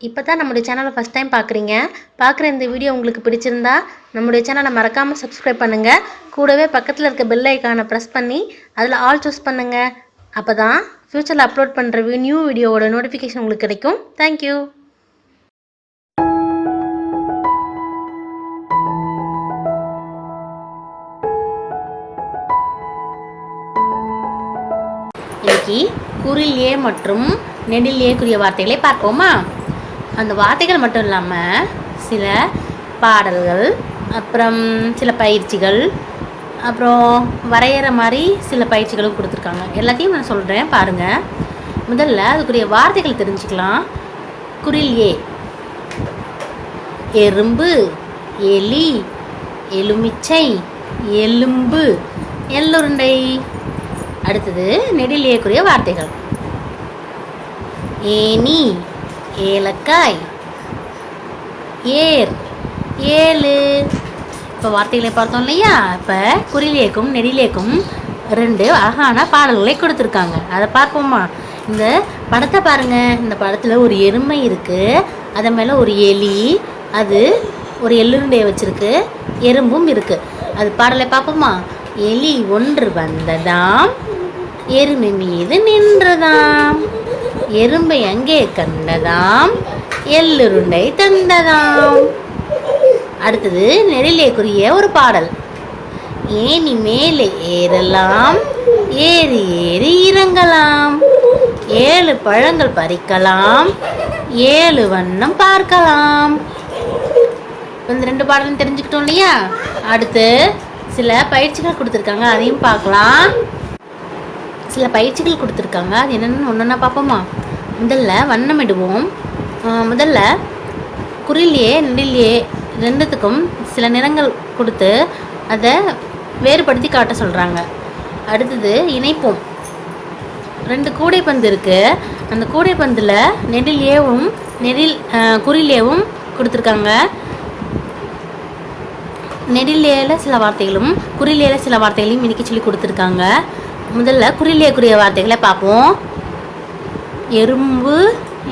இப்போ தான் நம்முடைய சேனலை ஃபஸ்ட் டைம் பார்க்குறீங்க பார்க்குற இந்த வீடியோ உங்களுக்கு பிடிச்சிருந்தா நம்முடைய சேனலை மறக்காமல் சப்ஸ்கிரைப் பண்ணுங்கள் கூடவே பக்கத்தில் இருக்க பெல் ஐக்கானை ப்ரெஸ் பண்ணி அதில் ஆல் சூஸ் பண்ணுங்கள் அப்போ தான் ஃப்யூச்சரில் அப்லோட் பண்ணுற நியூ வீடியோவோட நோட்டிஃபிகேஷன் உங்களுக்கு கிடைக்கும். தேங்க்யூ இன்னைக்கு குரில் ஏ மற்றும் நெடில் ஏக்குரிய வார்த்தைகளை பார்ப்போமா? அந்த வார்த்தைகள் மட்டும் இல்லாமல் சில பாடல்கள் அப்புறம் சில பயிற்சிகள் அப்புறம் வரைகிற மாதிரி சில பயிற்சிகளும் கொடுத்துருக்காங்க. எல்லாத்தையும் நான் சொல்கிறேன் பாருங்கள் முதல்ல அதுக்குரிய வார்த்தைகள் தெரிஞ்சுக்கலாம். குரில் ஏ. எறும்பு எலி எலுமிச்சை எலும்பு எள்ளுருண்டை. அடுத்தது நெடிலேக்குரிய வார்த்தைகள். ஏனி ஏலக்காய். ஏர். ஏழு இப்போ வார்த்தைகளை பார்த்தோம் இல்லையா? இப்போ குறிலேக்கும் நெடிலேக்கும் ரெண்டு அழகான பாடல்களை கொடுத்துருக்காங்க. அதை பார்ப்போமா? இந்த படத்தை பாருங்கள் இந்த படத்தில் ஒரு எருமை இருக்குது அது மேலே ஒரு எலி. அது ஒரு எள்ளுருண்டையை வச்சுருக்கு. எறும்பும் இருக்குது அது பாடலை பார்ப்போமா? எலி ஒன்று வந்ததாம். எருமை மீது நின்றதாம். எறும்பை அங்கே கண்டதாம் எள்ளுருண்டை தந்ததாம். அடுத்தது நெடிலேக்குரிய ஒரு பாடல். ஏனி மேலே ஏறலாம் ஏறி ஏறி இறங்கலாம். ஏழு பழங்கள் பறிக்கலாம் ஏழு வண்ணம் பார்க்கலாம். இந்த ரெண்டு பாடலும் தெரிஞ்சுக்கிட்டோம் இல்லையா? அடுத்து சில பயிற்சிகள் கொடுத்துருக்காங்க அதையும் பார்க்கலாம். சில பயிற்சிகள் கொடுத்துருக்காங்க. அது என்னென்னு ஒன்றா பார்ப்போமா? முதல்ல வண்ணமிடுவோம் முதல்ல குறில்லையே நெடில்லையே ரெண்டுத்துக்கும் சில நிறங்கள் கொடுத்து அதை வேறுபடுத்தி காட்ட சொல்கிறாங்க அடுத்தது இணைப்போம். ரெண்டு கூடைப்பந்து இருக்குது அந்த கூடைப்பந்தில் நெடிலேவும் நெடில் ஆஹ் குறிலேவும் கொடுத்துருக்காங்க. நெடிலேல சில வார்த்தைகளும் குறிலேல சில வார்த்தைகளையும் இன்றைக்கி சொல்லி கொடுத்துருக்காங்க. முதல்ல குறிலேக்குரிய வார்த்தைகளை பார்ப்போம். எறும்பு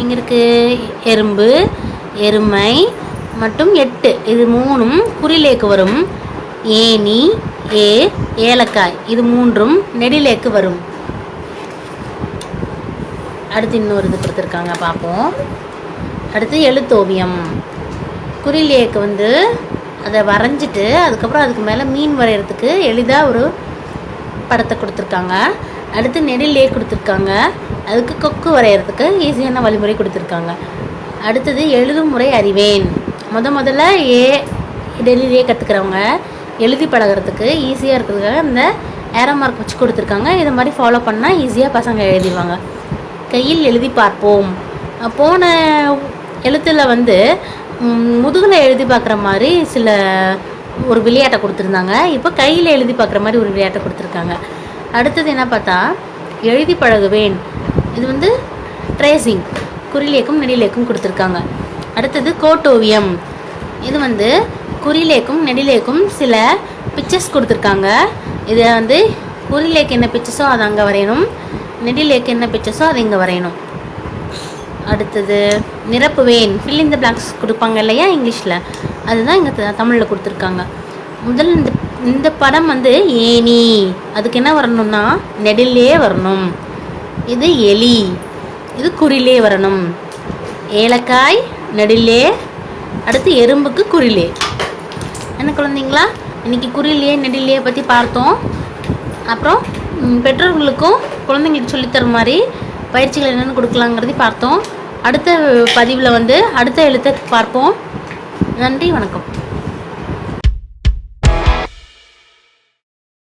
எங்கே இருக்குது எறும்பு எருமை மற்றும் எட்டு. இது மூணும் குறிலேக்கு வரும். ஏனி ஏ ஏலக்காய். இது மூன்றும் நெடிலேக்கு வரும். அடுத்து இன்னொரு இது கொடுத்துருக்காங்க பார்ப்போம். அடுத்து எழுத்தோவியம். குறிலேக்கு வந்து அதை வரைஞ்சிட்டு அதுக்கப்புறம் அதுக்கு மேலே மீன் வரைகிறதுக்கு எளிதாக ஒரு படத்தை கொடுத்துருக்காங்க. அடுத்து நெடிலே கொடுத்துருக்காங்க. அதுக்கு கொக்கு வரைகிறதுக்கு ஈஸியான வழிமுறை கொடுத்துருக்காங்க. அடுத்தது எழுதும் முறை அறிவேன். முத முதல்ல ஏ டெல்லியிலே கற்றுக்கிறவங்க எழுதி பழகுறதுக்கு ஈஸியாக இருக்கிறதுக்காக இந்த ஏரோ மார்க் வச்சு கொடுத்துருக்காங்க. இதை மாதிரி ஃபாலோ பண்ணால் ஈஸியாக பசங்க எழுதிடுவாங்க. கையில் எழுதி பார்ப்போம். போன எழுத்தில் வந்து முதுகில் எழுதி பார்க்குற மாதிரி சில ஒரு விளையாட்டை கொடுத்துருந்தாங்க. இப்போ கையில் எழுதி பார்க்குற மாதிரி ஒரு விளையாட்டை கொடுத்துருக்காங்க. அடுத்தது என்ன பார்த்தா எழுதி பழகுவேன். இது வந்து ட்ரேசிங் குறிலேக்கும் நெடிலேக்கும் கொடுத்துருக்காங்க. அடுத்தது கோட்டோவியம் இது வந்து குறிலேக்கும் நெடிலேக்கும் சில பிக்சர்ஸ் கொடுத்துருக்காங்க. இதை வந்து குறிலேக்கு என்ன பிக்சர்ஸோ அதை அங்கே வரையணும். நெடிலேக்கு என்ன பிக்சர்ஸோ அதை இங்கே வரையணும். அடுத்தது நிரப்புவேன். ஃபில் in the கொடுப்பாங்க இல்லையா இங்கிலீஷில். அதுதான் இங்கே தமிழில் கொடுத்துருக்காங்க. முதல்ல இந்த இந்த படம் வந்து ஏனி அதுக்கு என்ன வரணும்னா நெடிலே வரணும். இது எலி. இது குறிலே வரணும். ஏலக்காய் நெடிலே. அடுத்து எறும்புக்கு குறிலே. என்ன குழந்தைங்களா? இன்னைக்கு குறிலே நெடிலே பற்றி பார்த்தோம். அப்புறம் பெற்றோர்களுக்கும் குழந்தைங்களுக்கு சொல்லித்தர மாதிரி பயிற்சிகள் என்னென்னு கொடுக்கலாங்கிறதையும் பார்த்தோம். அடுத்த பதிவில் வந்து அடுத்த எழுத்தை பார்ப்போம். நன்றி வணக்கம்.